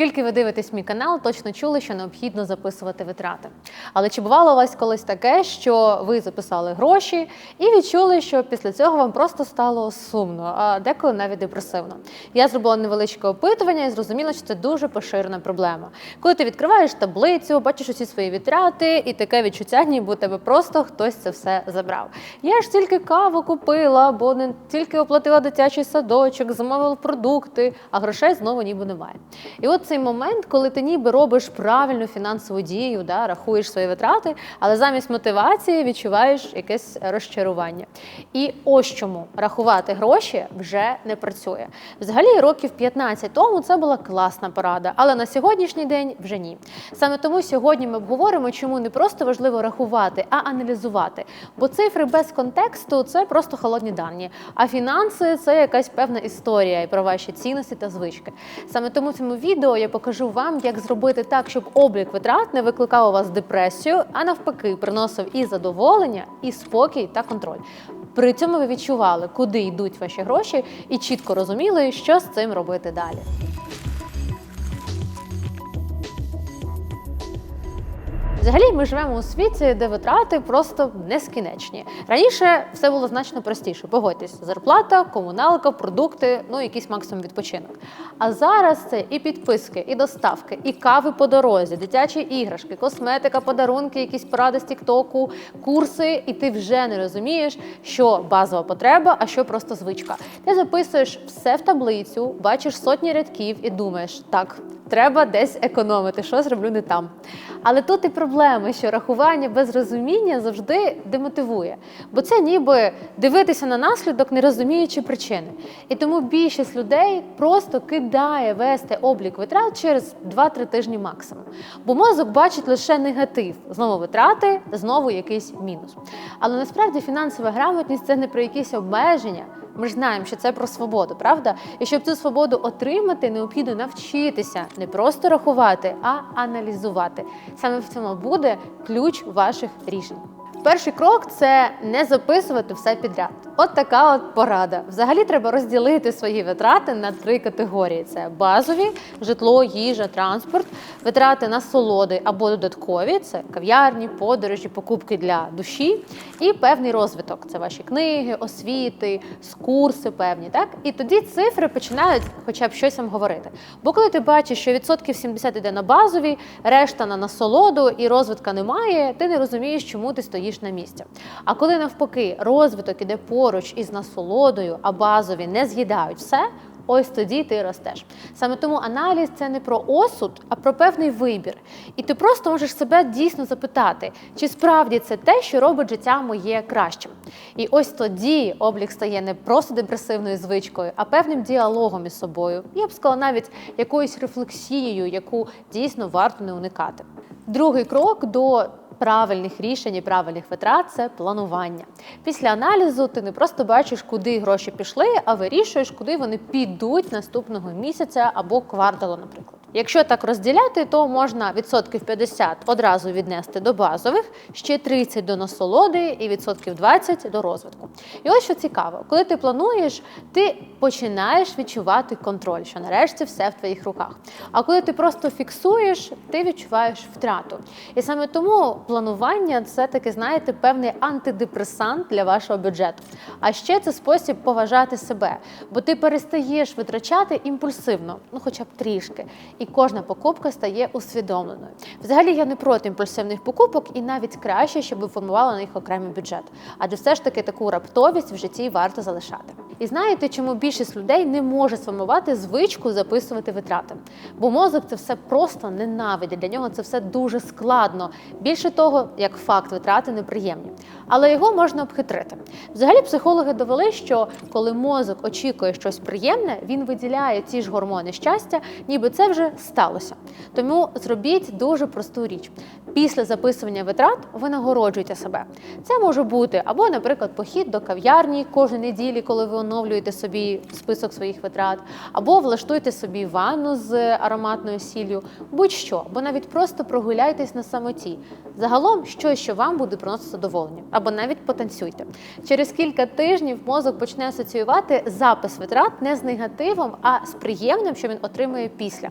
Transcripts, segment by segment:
Оскільки ви дивитесь мій канал, точно чули, що необхідно записувати витрати. Але чи бувало у вас колись таке, що ви записали гроші і відчули, що після цього вам просто стало сумно, а деколи навіть депресивно? Я зробила невеличке опитування і зрозуміла, що це дуже поширена проблема. Коли ти відкриваєш таблицю, бачиш усі свої витрати, і таке відчуття, ніби тебе просто хтось це все забрав. Я ж тільки каву купила, бо не тільки оплатила дитячий садочок, замовила продукти, а грошей знову ніби немає. І от цей момент, коли ти ніби робиш правильну фінансову дію, да, рахуєш свої витрати, але замість мотивації відчуваєш якесь розчарування. І ось чому рахувати гроші вже не працює. Взагалі, років 15 тому це була класна порада, але на сьогоднішній день вже ні. Саме тому сьогодні ми обговоримо, чому не просто важливо рахувати, а аналізувати. Бо цифри без контексту це просто холодні дані. А фінанси це якась певна історія і про ваші цінності та звички. Саме тому цьому відео я покажу вам, як зробити так, щоб облік витрат не викликав у вас депресію, а навпаки, приносив і задоволення, і спокій та контроль. При цьому ви відчували, куди йдуть ваші гроші, і чітко розуміли, що з цим робити далі. Взагалі, ми живемо у світі, де витрати просто нескінченні. Раніше все було значно простіше. Погодьтесь, зарплата, комуналка, продукти, ну якийсь максимум відпочинок. А зараз це і підписки, і доставки, і кави по дорозі, дитячі іграшки, косметика, подарунки, якісь поради з Тіктоку, курси, і ти вже не розумієш, що базова потреба, а що просто звичка. Ти записуєш все в таблицю, бачиш сотні рядків і думаєш, так. Треба десь економити, що зроблю не там. Але тут і проблема, що рахування без розуміння завжди демотивує, бо це ніби дивитися на наслідок, не розуміючи причини. І тому більшість людей просто кидає вести облік витрат через 2-3 тижні максимум. Бо мозок бачить лише негатив, знову витрати, знову якийсь мінус. Але насправді фінансова грамотність це не про якісь обмеження. Ми ж знаємо, що це про свободу, правда? І щоб цю свободу отримати, необхідно навчитися не просто рахувати, а аналізувати. Саме в цьому буде ключ ваших рішень. Перший крок це не записувати все підряд. От така от порада. Взагалі треба розділити свої витрати на три категорії: це базові, житло, їжа, транспорт, витрати на солоди або додаткові це кав'ярні, подорожі, покупки для душі, і певний розвиток це ваші книги, освіти, курси певні. Так і тоді цифри починають, хоча б щось вам говорити. Бо коли ти бачиш, що відсотків 70 йде на базові, решта на насолоду і розвитка немає, ти не розумієш, чому ти стоїш на місці. А коли навпаки розвиток іде поруч із насолодою, а базові не з'їдають все. Ось тоді ти ростеш. Саме тому аналіз це не про осуд, а про певний вибір. І ти просто можеш себе дійсно запитати, чи справді це те, що робить життя моє кращим. І ось тоді облік стає не просто депресивною звичкою, а певним діалогом із собою. Я б сказала, навіть якоюсь рефлексією, яку дійсно варто не уникати. Другий крок до правильних рішень і правильних витрат це планування. Після аналізу ти не просто бачиш, куди гроші пішли, а вирішуєш, куди вони підуть наступного місяця або кварталу, наприклад. Якщо так розділяти, то можна відсотків 50 одразу віднести до базових, ще 30 до насолоди і відсотків 20 до розвитку. І ось що цікаво, коли ти плануєш, ти починаєш відчувати контроль, що нарешті все в твоїх руках. А коли ти просто фіксуєш, ти відчуваєш втрату. І саме тому планування це таки, знаєте, певний антидепресант для вашого бюджету. А ще це спосіб поважати себе, бо ти перестаєш витрачати імпульсивно, ну хоча б трішки і кожна покупка стає усвідомленою. Взагалі я не проти імпульсивних покупок, і навіть краще, щоб ви на них окремий бюджет. Адже все ж таки таку раптовість в житті варто залишати. І знаєте, чому більшість людей не може сформувати звичку записувати витрати? Бо мозок це все просто ненавидить. Для нього це все дуже складно. Більше того, як факт, витрати неприємні. Але його можна обхитрити. Взагалі, психологи довели, що коли мозок очікує щось приємне, він виділяє ті ж гормони щастя, ніби це вже сталося. Тому зробіть дуже просту річ. Після записування витрат ви нагороджуєте себе. Це може бути або, наприклад, похід до кав'ярні кожної неділі, коли ви оновлюєте собі список своїх витрат, або влаштуйте собі ванну з ароматною сіллю, будь-що, або навіть просто прогуляйтесь на самоті. Загалом щось, що вам буде приносити задоволення, або навіть потанцюйте. Через кілька тижнів мозок почне асоціювати запис витрат не з негативом, а з приємним, що він отримує після.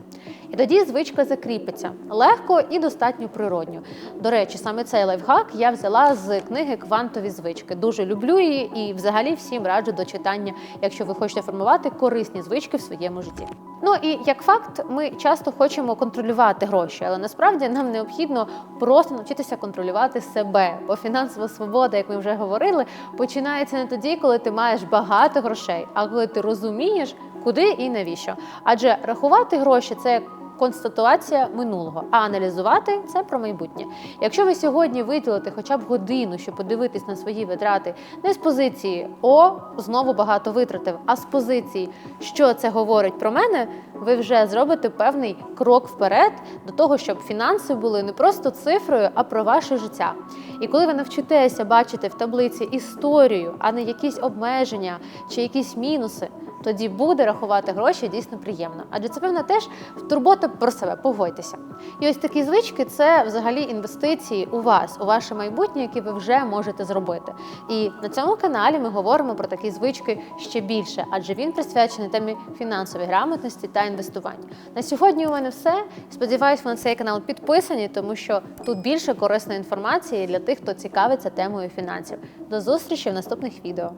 І тоді звичка закріпиться легко і достатньо природньо. До речі, саме цей лайфхак я взяла з книги Квантові звички. Дуже люблю її і взагалі всім раджу до читання, якщо ви хочете формувати корисні звички в своєму житті. Ну і як факт, ми часто хочемо контролювати гроші, але насправді нам необхідно просто навчитися контролювати себе. Бо фінансова свобода, як ми вже говорили, починається не тоді, коли ти маєш багато грошей, а коли ти розумієш, куди і навіщо. Адже рахувати гроші це як констатуація минулого, а аналізувати це про майбутнє. Якщо ви сьогодні виділите хоча б годину, щоб подивитись на свої витрати, не з позиції О, знову багато витратив, а з позиції, що це говорить про мене, ви вже зробите певний крок вперед до того, щоб фінанси були не просто цифрою, а про ваше життя. І коли ви навчитеся бачити в таблиці історію, а не якісь обмеження чи якісь мінуси тоді буде рахувати гроші дійсно приємно. Адже це певно теж турбота про себе, погодьтеся. І ось такі звички це взагалі інвестиції у вас, у ваше майбутнє, які ви вже можете зробити. І на цьому каналі ми говоримо про такі звички ще більше, адже він присвячений темі фінансової грамотності та інвестування. На сьогодні у мене все. Сподіваюсь, ви на цей канал підписані, тому що тут більше корисної інформації для тих, хто цікавиться темою фінансів. До зустрічі в наступних відео.